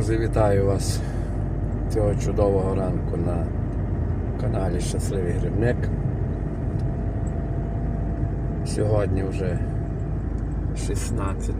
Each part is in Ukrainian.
Друзі, вітаю вас цього чудового ранку на каналі Щасливий Грибник. Сьогодні вже 16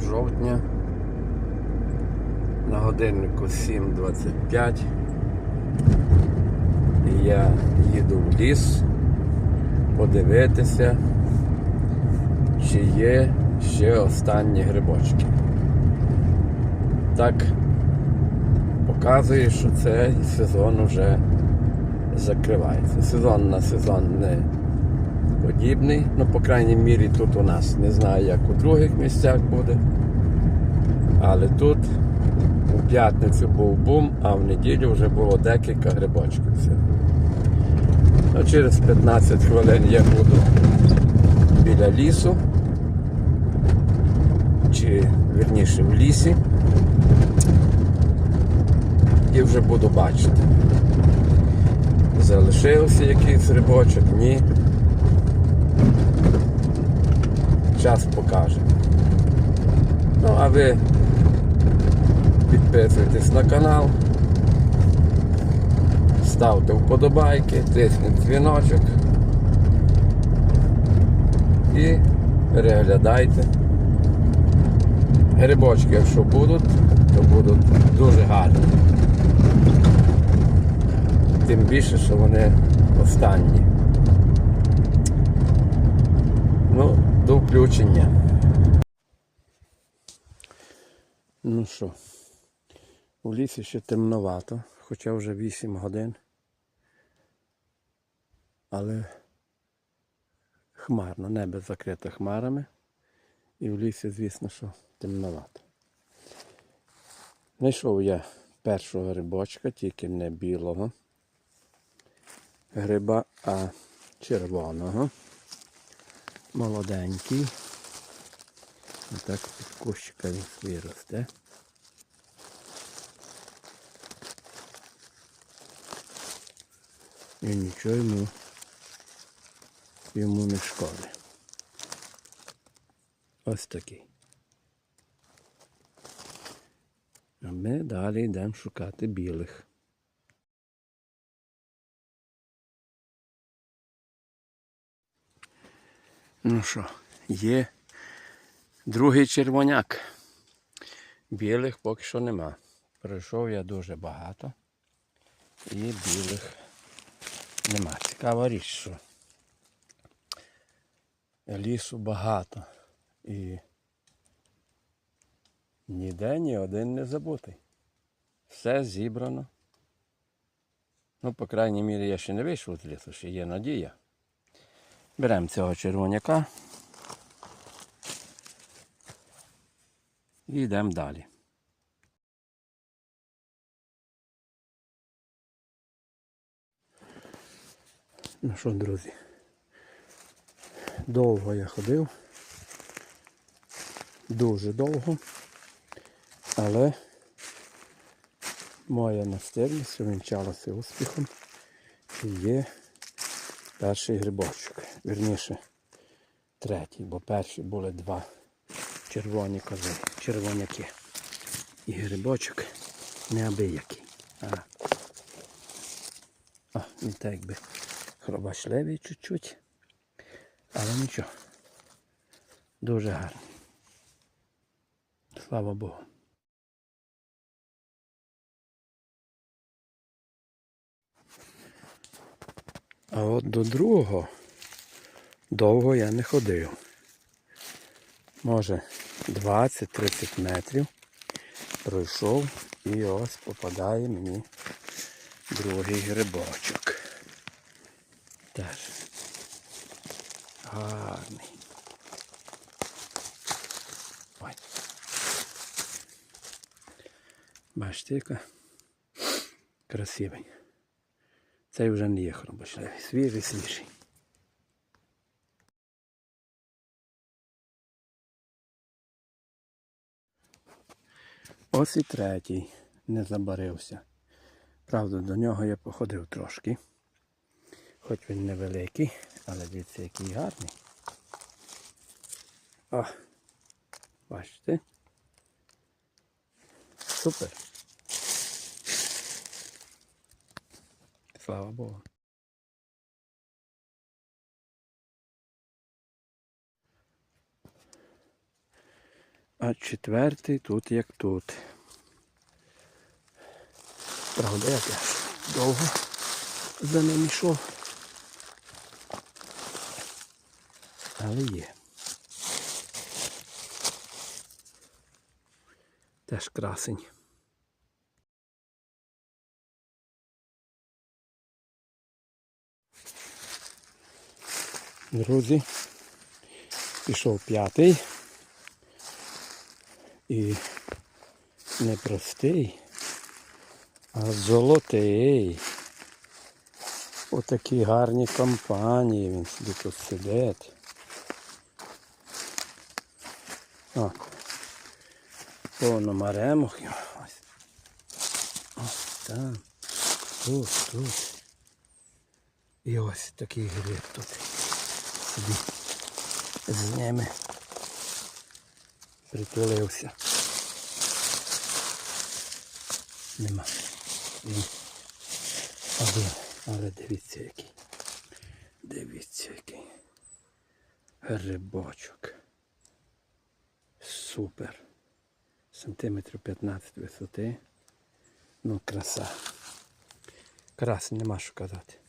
жовтня. На годиннику 7.25. І я їду в ліс подивитися, чи є ще останні грибочки. Так показує, що цей сезон вже закривається. Сезон на сезон не подібний. Ну, по крайній мірі, тут у нас не знаю, як у других місцях буде. Але тут у п'ятницю був бум, а в неділю вже було декілька грибочків. Ну, через 15 хвилин я буду біля лісу, чи вірніше в лісі. Вже буду бачити. Залишився якийсь грибочок, ні. Час покаже. Ну, а ви підписуйтесь на канал, ставте вподобайки, тисніть дзвіночок і переглядайте. Грибочки, якщо будуть, то будуть дуже гарні. Тим більше, що вони останні. Ну, до включення. Ну що, у лісі ще темновато, хоча вже 8 годин. Але хмарно, небо закрите хмарами. І в лісі, звісно, що темновато. Знайшов я першого грибочка, тільки не білого гриба, а червоного. Молоденький. Отак під кущика він свій росте. І нічого йому, йому не шкоди. Ось такий. А ми далі йдемо шукати білих. Ну що, є другий червоняк. Білих поки що нема. Пройшов я дуже багато. І білих нема. Цікава річ, що лісу багато. І ніде ні один не забутий. Все зібрано. Ну, по крайній мірі, я ще не вийшов з лісу, ще є надія. Беремо цього червоняка. І йдемо далі. Ну що, друзі, довго я ходив, дуже довго, але моя настирність увінчалася успіхом. І є перший грибочок. Вірніше, третій, бо перші були два червоні кози, червоняки. І грибочок неабиякий. А, О, він так якби хробашливий чуть-чуть. Але нічого. Дуже гарний. Слава Богу. А от до другого довго я не ходив. Може 20-30 метрів пройшов і ось попадає мені другий грибочок. Теж гарний. Ой. Бачите, яка красивий. Цей вже не є хробошливий. Свіжий, свіжий. Ось і третій не забарився. Правда, до нього я походив трошки. Хоч він невеликий, але дивіться, який гарний. О, бачите? Супер. Слава Богу. А четвертий тут як тут. Правда, я теж довго за ним йшов. Але є. Теж красень. Друзі, пішов п'ятий. І не простий, а золотий. Отакі гарні компанії він собі тут сидить. О, повно маремок. Ось. Ось там. Тут, тут. І ось такий гриб тут. Собі з ними притулився. Нема. Він один. Але дивіться який. Дивіться який. Грибочок. Супер. Сантиметрів 15 висоти. Ну, краса. Красень, нема що казати.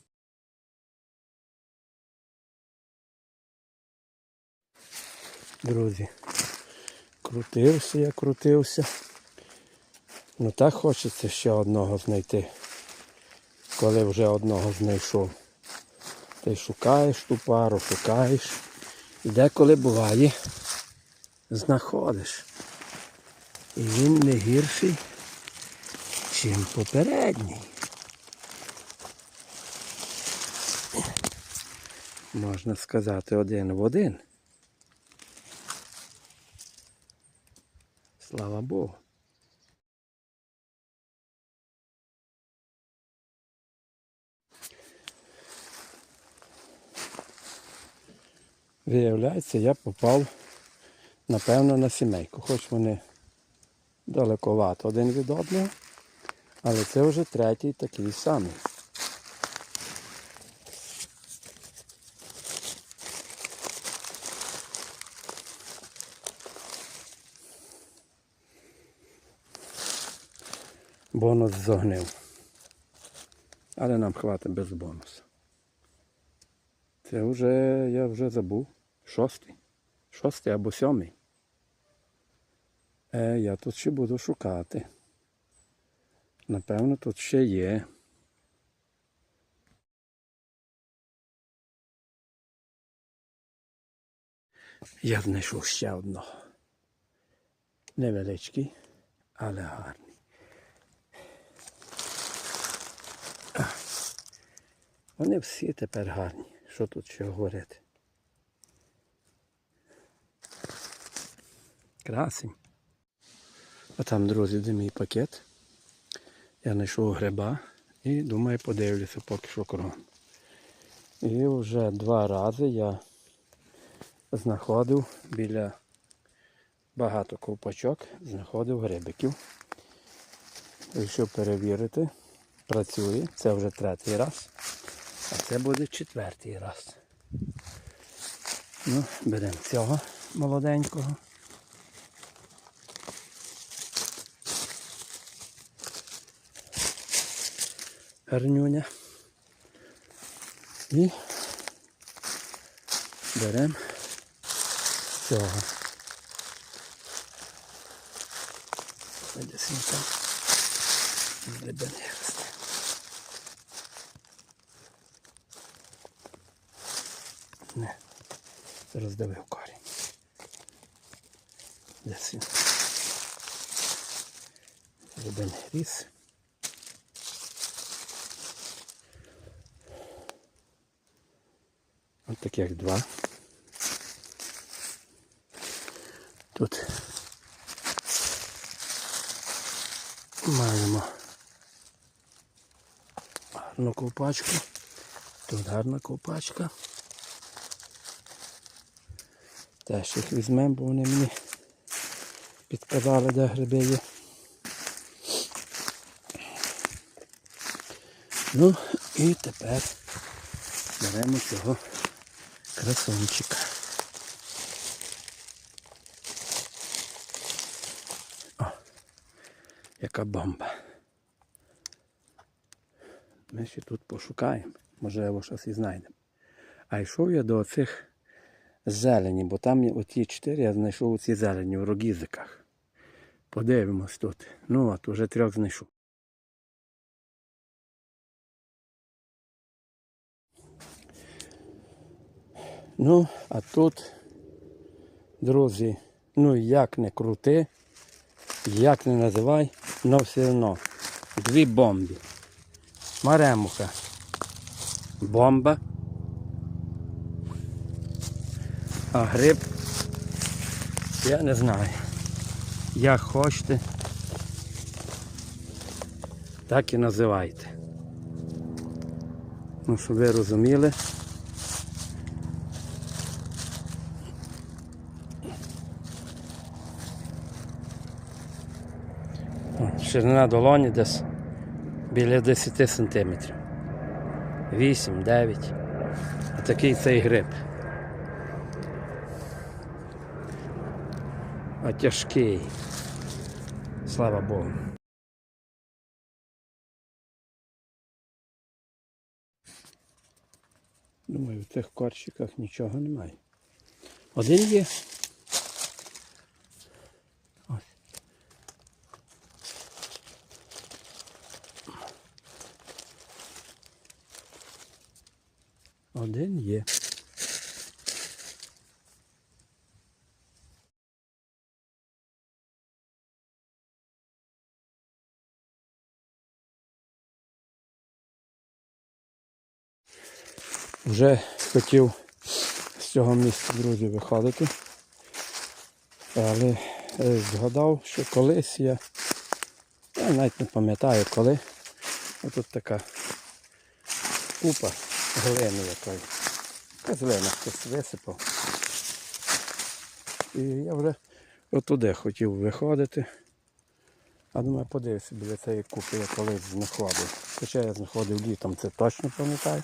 Друзі, крутився я, крутився. Ну так хочеться ще одного знайти. Коли вже одного знайшов. Ти шукаєш ту пару, шукаєш. І деколи буває, знаходиш. І він не гірший, чим попередній. Можна сказати один в один. Слава Богу. Виявляється, я попав, напевно, на сімейку. Хоч вони далековато один від одного, але це вже третій такий самий. Бонус зогнив. Але нам хватить без бонусу. Це вже, я вже забув. Шостий. Шостий або сьомий. Е, я тут ще буду шукати. Напевно, тут ще є. Я знайшов ще одного. Невеличкий, але гарний. Вони всі тепер гарні. Що тут ще говорити? Красень. А там, друзі, де мій пакет. Я знайшов гриба і думаю, подивлюся поки що кругом. І вже два рази я знаходив біля багато ковпачок, знаходив грибиків. Вирішив перевірити. Працює. Це вже третій раз. А це буде четвертий раз. Ну, беремо цього молоденького. Гарнюня. І беремо цього. Десь він там з глибини росте. Не, роздавив корінь. Десь він. Глибини ріс. Ось таких два. Тут маємо гарну ковпачку. Тут гарна ковпачка. Теж їх візьмемо, бо вони мені підказали, де гриби є. Ну і тепер беремо цього красончика. О, яка бомба. Ми ще тут пошукаємо, можливо, щось і знайдемо. А йшов я до цих зелені, бо там оті чотири я знайшов оці зелені в рогізиках. Подивимось тут. Ну от, уже трьох знайшов. Ну, а тут, друзі, ну як не крути, як не називай, але все одно. Дві бомби. Маремуха. Бомба. А гриб, я не знаю. Як хочете, так і називайте. Ну, щоб ви розуміли. Ширина долоні десь біля 10 сантиметрів. 8-9. Такий цей гриб. А тяжкий. Слава Богу. Думаю, в тих корчиках нічого немає. Один є. Ось. Один є. Вже хотів з цього місця, друзі, виходити. Але е, згадав, що колись я, я навіть не пам'ятаю коли. Отут така купа глини якої. Яка зелена хтось висипав. І я вже отуди хотів виходити. А думаю, подивився біля цієї купи, я колись знаходив. Хоча я знаходив літом, це точно пам'ятаю.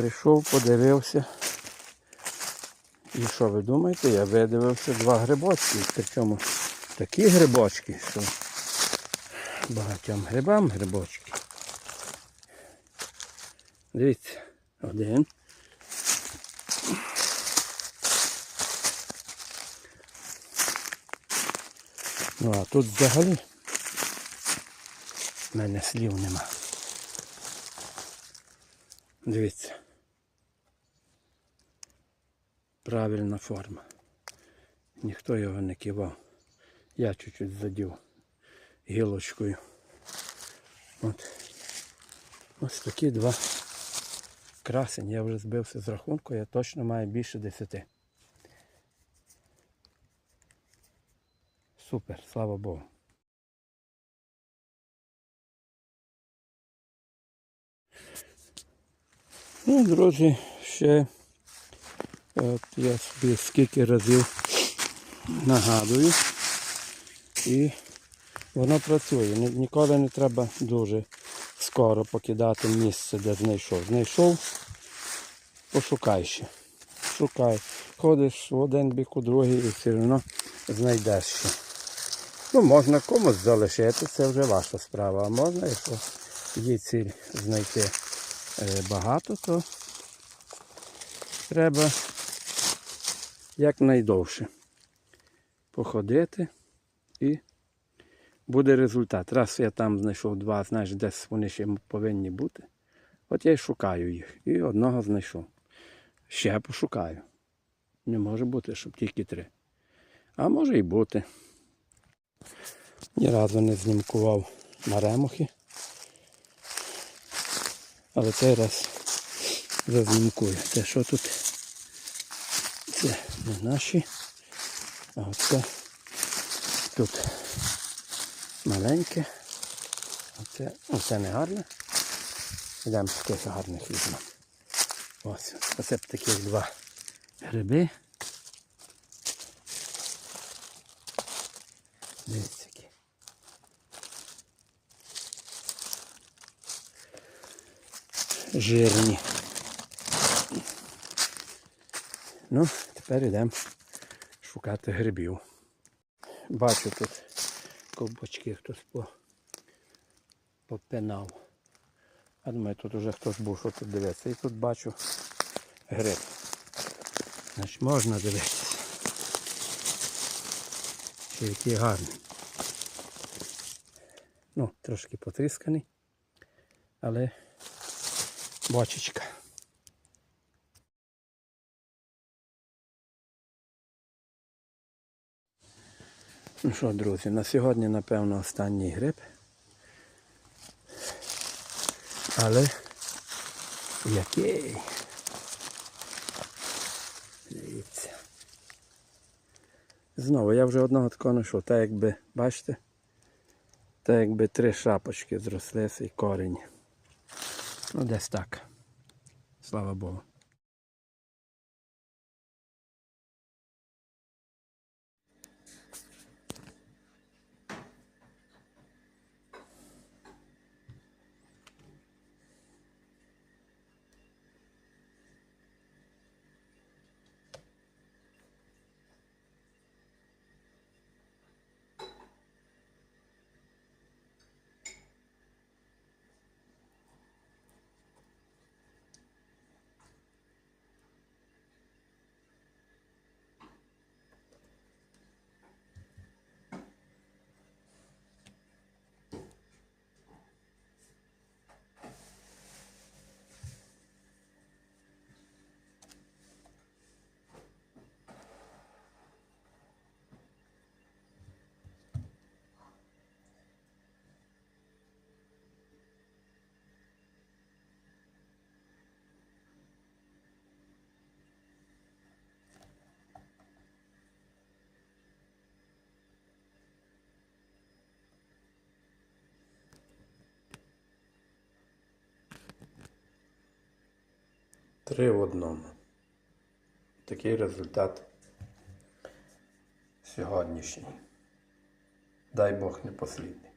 Прийшов, подивився. І що ви думаєте? Я видивився два грибочки. Причому такі грибочки, що багатьом грибам грибочки. Дивіться, один. Ну а тут взагалі в мене слів нема. Дивіться. Правильна форма. Ніхто його не кивав. Я чуть-чуть задів гілочкою. От. Ось такі два красень. Я вже збився з рахунку, я точно маю більше десяти. Супер, слава Богу. Ну, друзі, ще от я собі скільки разів нагадую. І воно працює. Ні- Ніколи не треба дуже скоро покидати місце, де знайшов. Знайшов, пошукай ще. Шукай. Ходиш в один бік, у другий і все одно знайдеш ще. Ну, можна комусь залишити, це вже ваша справа. А можна, якщо є ціль знайти е, багато, то треба якнайдовше походити і буде результат. Раз я там знайшов два, знаєш, десь вони ще повинні бути. От я й шукаю їх. І одного знайшов. Ще пошукаю. Не може бути, щоб тільки три. А може і бути. Ні разу не знімкував маремухи. Але цей раз зазнімкую. Те, що тут це не наші. А оце тут маленьке. Оце, оце не гарне. Йдемо таких гарних візьмемо. Ось, оце б таких два гриби. Дивіться жирні. Ну, тепер йдемо шукати грибів. Бачу тут ковбочки хтось по, попинав. А думаю, тут уже хтось був, що тут дивиться. І тут бачу гриб. Значить можна дивитися. Ще який гарний. Ну, трошки потрісканий, але бочечка. Ну що, друзі, на сьогодні, напевно, останній гриб. Але який? Дивіться. Знову я вже одного такого знайшов. Так якби, бачите? Так якби три шапочки зрослися і корінь. Ну, десь так. Слава Богу. Три в одному. Такий результат сьогоднішній. Дай Бог не послідний.